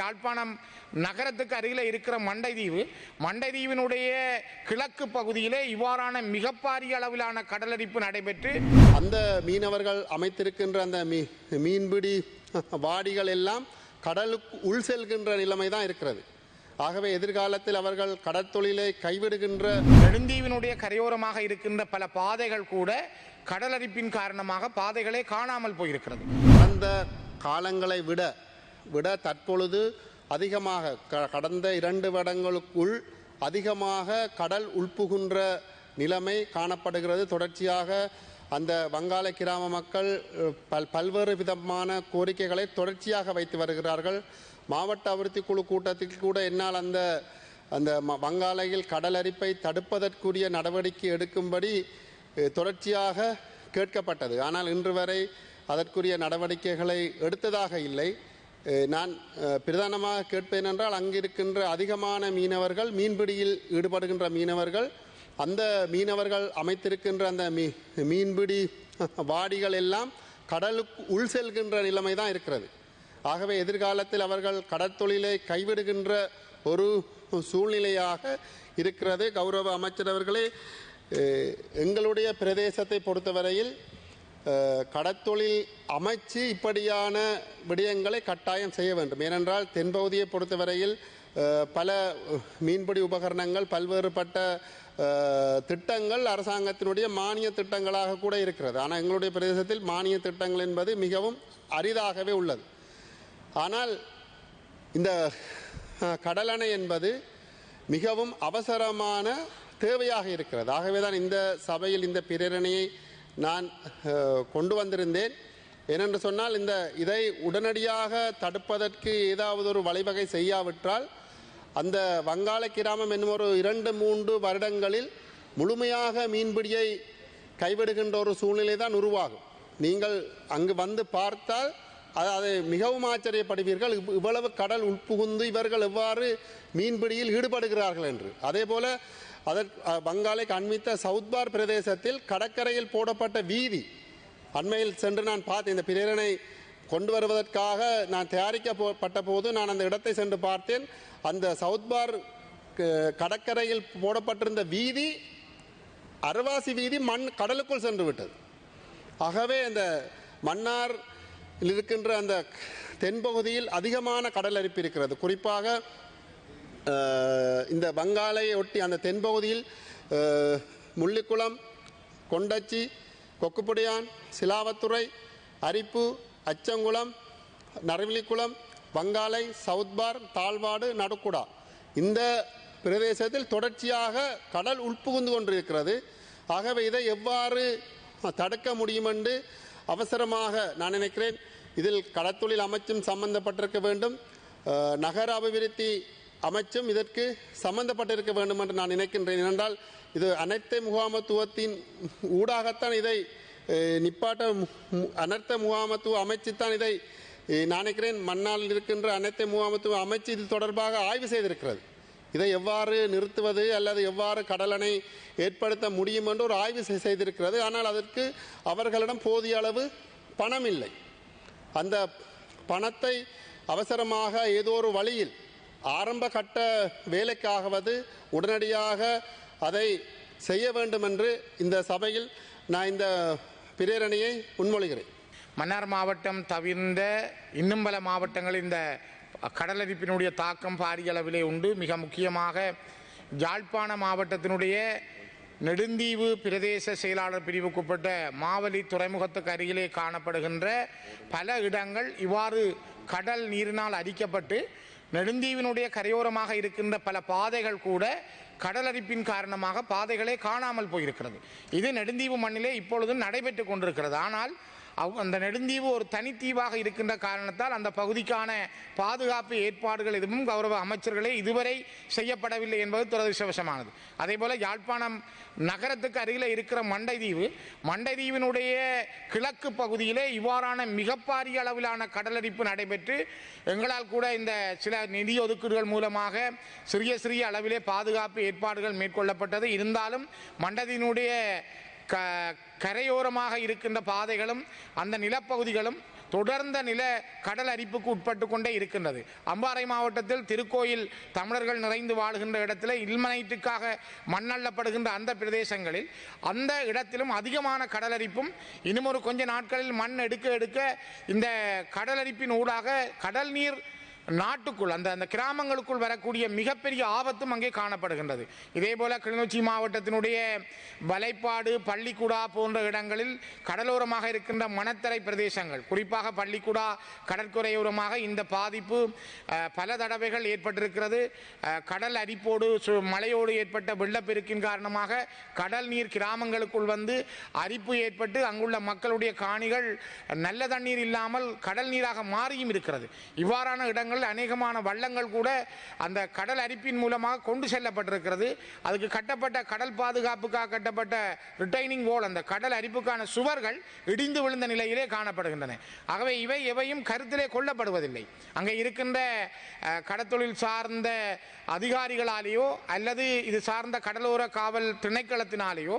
யாழ்ப்பாணம் நகரத்துக்கு அருகில் இருக்கிற மண்டைதீவு. மண்டைதீவினுடைய கிழக்கு பகுதியிலே இவ்வாறான மிகப்பாரிய அளவிலான கடலரிப்பு நடைபெற்று அந்த மீனவர்கள் அமைத்திருக்கின்ற அந்த மீ மீன்பிடி வாடிகள் எல்லாம் கடலுக்கு உள் செல்கின்ற நிலைமை தான் இருக்கிறது. ஆகவே எதிர்காலத்தில் அவர்கள் கடற்தொழிலை கைவிடுகின்ற நெடுந்தீவினுடைய கரையோரமாக இருக்கின்ற பல பாதைகள் கூட கடலரிப்பின் காரணமாக பாதைகளே காணாமல் போயிருக்கிறது. அந்த காலங்களை விட விட தற்பொழுது அதிகமாக க- கடந்த இரண்டு வருடங்களுக்குள் அதிகமாக கடல் உள்புகுன்ற நிலைமை காணப்படுகிறது. தொடர்ச்சியாக அந்த வங்காள கிராம மக்கள் பல் பல்வேறு விதமான கோரிக்கைகளை தொடர்ச்சியாக வைத்து வருகிறார்கள். மாவட்ட அபிவிருத்தி குழு கூட்டத்தில் கூட என்னால் அந்த அந்த ம- வங்காளையில் கடலரிப்பை தடுப்பதற்குரிய நடவடிக்கை எடுக்கும்படி தொடர்ச்சியாக கேட்கப்பட்டது. ஆனால் இன்று வரை அதற்குரிய நடவடிக்கைகளை எடுத்ததாக இல்லை. நான் பிரதானமாக கேட்பேன் என்றால் அங்கிருக்கின்ற அதிகமான மீனவர்கள் மீன்பிடியில் ஈடுபடுகின்ற மீனவர்கள் அந்த மீனவர்கள் அமைத்திருக்கின்ற அந்த மீ மீன்பிடி வாடிகள் எல்லாம் கடலுக்கு உள் செல்கின்ற நிலைமை தான் இருக்கிறது. ஆகவே எதிர்காலத்தில் அவர்கள் கடற்தொழிலை கைவிடுகின்ற ஒரு சூழ்நிலையாக இருக்கிறது. கௌரவ அமைச்சரவர்களே எங்களுடைய பிரதேசத்தை பொறுத்தவரையில் கடத்தொழில் அமைச்சு இப்படியான விடயங்களை கட்டாயம் செய்ய வேண்டும். ஏனென்றால் தென்பகுதியை பொறுத்தவரையில் பல மீன்பிடி உபகரணங்கள் பல்வேறுபட்ட திட்டங்கள் அரசாங்கத்தினுடைய மானிய திட்டங்களாக கூட இருக்கிறது. ஆனால் எங்களுடைய பிரதேசத்தில் மானிய திட்டங்கள் என்பது மிகவும் அரிதாகவே உள்ளது. ஆனால் இந்த கடலணை என்பது மிகவும் அவசரமான தேவையாக இருக்கிறது. ஆகவே தான் இந்த சபையில் இந்த பிரேரணையை நான் கொண்டு வந்திருந்தேன். ஏனென்று சொன்னால் இந்த இதை உடனடியாக தடுப்பதற்கு ஏதாவது ஒரு வழிவகை செய்யாவிட்டால் அந்த வங்காள கிராமம் என்னும் ஒரு இரண்டு மூன்று வருடங்களில் முழுமையாக மீன்பிடியை கைவிடுகின்ற ஒரு சூழ்நிலை தான் உருவாகும். நீங்கள் அங்கு வந்து பார்த்தால் அது அதை மிகவும் ஆச்சரியப்படுவீர்கள். இவ்- இவ்வளவு கடல் உட்புகுந்து இவர்கள் எவ்வாறு மீன்பிடியில் ஈடுபடுகிறார்கள் என்று. அதே போல அதற்கு அஹ், அண்மித்த சவுத்பார் பிரதேசத்தில் கடற்கரையில் போடப்பட்ட வீதி. அண்மையில் சென்று நான் பார்த்தேன் இந்த பிரேரணை கொண்டு வருவதற்காக நான் தயாரிக்கப்பட்ட போது நான் அந்த இடத்தை சென்று பார்த்தேன். அந்த சவுத்பார் கடற்கரையில் போடப்பட்டிருந்த வீதி அருவாசி வீதி மண் கடலுக்குள் சென்று விட்டது. ஆகவே அந்த மன்னார் இருக்கின்ற அந்த தென்பகுதியில் அதிகமான கடல் அரிப்பு இருக்கிறது. குறிப்பாக இந்த வங்காளையை ஒட்டி அந்த தென்பகுதியில் முள்ளிக்குளம் கொண்டச்சி கொக்குப்படியான் சிலாவத்துறை அரிப்பு அச்சங்குளம் நரவிலிக்குளம் வங்காளை சவுத்பார் தாழ்வாடு நடுக்குடா. இந்த பிரதேசத்தில் தொடர்ச்சியாக கடல் உட்புகுந்து கொண்டிருக்கிறது. ஆகவே இதை எவ்வாறு தடுக்க முடியும் என்று அவசரமாக நான் நினைக்கிறேன். இதில் கடற்தொழில் அமைச்சும் சம்பந்தப்பட்டிருக்க வேண்டும். நகர அபிவிருத்தி அமைச்சும் இதற்கு சம்பந்தப்பட்டிருக்க வேண்டும் என்று நான் நினைக்கின்றேன். ஏனென்றால் இது அனைத்து முகாமத்துவத்தின் ஊடாகத்தான் இதை நிப்பாட்ட மு- மு- அனர்த்த முகாமத்துவ அமைச்சுத்தான் இதை நான் நினைக்கிறேன் மண்ணால் இருக்கின்ற அனைத்து முகாமத்துவ அமைச்சு இது தொடர்பாக ஆய்வு செய்திருக்கிறது. இதை எவ்வாறு நிறுத்துவது அல்லது எவ்வாறு கடலணை ஏற்படுத்த முடியும் என்று ஒரு ஆய்வு செய்- செய்திருக்கிறது. ஆனால் அதற்கு அவர்களிடம் போதிய அளவு பணம் இல்லை அந்த பணத்தை அவசரமாக ஏதோ ஒரு வழியில் ஆரம்ப கட்ட வேலைக்காகவது உடனடியாக அதை செய்ய வேண்டும் என்று இந்த சபையில் நான் இந்த பிரேரணையை முன்மொழிகிறேன். மன்னார் மாவட்டம் தவிர்ந்த இன்னும் பல மாவட்டங்கள் இந்த கடலரிப்பினுடைய தாக்கம் பாரிய அளவிலே உண்டு. மிக முக்கியமாக யாழ்ப்பாண மாவட்டத்தினுடைய நெடுந்தீவு பிரதேச செயலாளர் பிரிவுக்குட்பட்ட மாவலி துறைமுகத்துக்கு அருகிலே காணப்படுகின்ற பல இடங்கள் இவ்வாறு கடல் நீரினால் அரிக்கப்பட்டு நெடுந்தீவினுடைய கரையோரமாக இருக்கின்ற பல பாதைகள் கூட கடலரிப்பின் காரணமாக பாதைகளே காணாமல் போயிருக்கிறது. இது நெடுந்தீவு மண்ணிலே இப்பொழுது நடைபெற்று கொண்டிருக்கிறது. ஆனால் அவ்- அந்த நெடுந்தீவு ஒரு தனித்தீவாக இருக்கின்ற காரணத்தால் அந்த பகுதிக்கான பாதுகாப்பு ஏற்பாடுகள் எதுவும் கௌரவ அமைச்சர்களே இதுவரை செய்யப்படவில்லை என்பது துரதிருஷ்டவசமானது. அதே போல யாழ்ப்பாணம் நகரத்துக்கு அருகில் இருக்கிற மண்டைதீவு மண்டைதீவினுடைய கிழக்கு பகுதியிலே இவ்வாறான மிகப்பாரிய அளவிலான கடலரிப்பு நடைபெற்று எங்களால் கூட இந்த சில நிதி ஒதுக்கீடுகள் மூலமாக சிறிய சிறிய அளவிலே பாதுகாப்பு ஏற்பாடுகள் மேற்கொள்ளப்பட்டது. இருந்தாலும் மண்டதியினுடைய க கரையோரமாக இருக்கின்ற பாதைகளும் அந்த நிலப்பகுதிகளும் தொடர்ந்த நில கடல் அரிப்புக்கு உட்பட்டு கொண்டே இருக்கின்றது. அம்பாறை மாவட்டத்தில் திருக்கோயில் தமிழர்கள் நிறைந்து வாழ்கின்ற இடத்துல இல்மனைட்டுக்காக மண்ணள்ளப்படுகின்ற அந்த பிரதேசங்களில் அந்த இடத்திலும் அதிகமான கடலரிப்பும் இன்னும் ஒரு கொஞ்ச நாட்களில் மண் எடுக்க எடுக்க இந்த கடலரிப்பின் ஊடாக கடல் நீர் நாட்டுக்குள் அந்த அந்த கிராமங்களுக்குள் வரக்கூடிய மிகப்பெரிய ஆபத்தும் அங்கே காணப்படுகின்றது. இதே போல கிளிநொச்சி மாவட்டத்தினுடைய வலைப்பாடு பள்ளிக்குடா போன்ற இடங்களில் கடலோரமாக இருக்கின்ற மணத்தரை பிரதேசங்கள் குறிப்பாக பள்ளிக்குடா கடற்கரையோரமாக இந்த பாதிப்பு பல தடவைகள் ஏற்பட்டிருக்கிறது. கடல் அரிப்போடு சு- மழையோடு ஏற்பட்ட வெள்ளப்பெருக்கின் காரணமாக கடல் நீர் கிராமங்களுக்குள் வந்து அரிப்பு ஏற்பட்டு அங்குள்ள மக்களுடைய காணிகள் நல்ல தண்ணீர் இல்லாமல் கடல் நீராக மாறியும் இருக்கிறது. இவ்வாறான இடங்கள் இடங்களில் அநேகமான வள்ளங்கள் கூட அந்த கடல் அரிப்பின் மூலமாக கொண்டு செல்லப்பட்டிருக்கிறது. அதுக்கு கட்டப்பட்ட கடல் பாதுகாப்புக்காக கட்டப்பட்ட ரிட்டைனிங் வால் அந்த கடல் அரிப்புக்கான சுவர்கள் இடிந்து விழுந்த நிலையிலே காணப்படுகின்றன. ஆகவே இவை எவையும் கருத்திலே கொள்ளப்படுவதில்லை. அங்கே இருக்கின்ற கடத்தொழில் சார்ந்த அதிகாரிகளாலேயோ அல்லது இது சார்ந்த கடலோர காவல் திணைக்களத்தினாலேயோ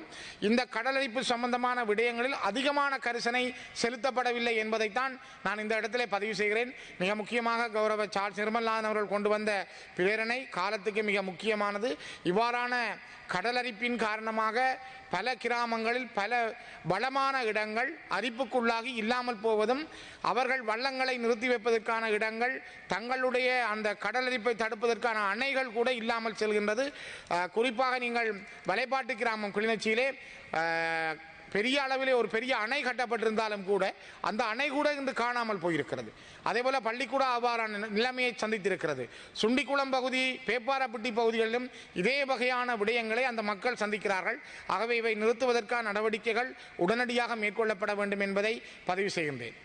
இந்த கடலரிப்பு சம்பந்தமான விடயங்களில் அதிகமான கரிசனை செலுத்தப்படவில்லை என்பதைத்தான் நான் இந்த இடத்திலே பதிவு செய்கிறேன். மிக முக்கியமாக கௌரவ சார்ஸ் நிர்மல்நாதன் அவர்கள் கொண்டு வந்த பிரேரணை காலத்துக்கு மிக முக்கியமானது. இவ்வாறான கடலரிப்பின் காரணமாக பல கிராமங்களில் பல வளமான இடங்கள் அரிப்புக்குள்ளாகி இல்லாமல் போவதும் அவர்கள் வள்ளங்களை நிறுத்தி வைப்பதற்கான இடங்கள் தங்களுடைய அந்த கடலரிப்பை தடுப்பதற்கான அணைகள் கூட இல்லாமல் செல்கின்றது. குறிப்பாக நீங்கள் வலைப்பாட்டு கிராமம் கிளிநொச்சியிலே பெரிய அளவிலே ஒரு பெரிய அணை கட்டப்பட்டிருந்தாலும் கூட அந்த அணை கூட இன்று காணாமல் போயிருக்கிறது. அதே போல பள்ளிக்கூட அவ்வாறான நிலைமையை சந்தித்திருக்கிறது. சுண்டிக்குளம் பகுதி பேப்பாரப்பட்டி பகுதிகளிலும் இதே வகையான விடயங்களை அந்த மக்கள் சந்திக்கிறார்கள். ஆகவே இவை நிறுத்துவதற்கான நடவடிக்கைகள் உடனடியாக மேற்கொள்ளப்பட வேண்டும் என்பதை பதிவு செய்கின்றேன்.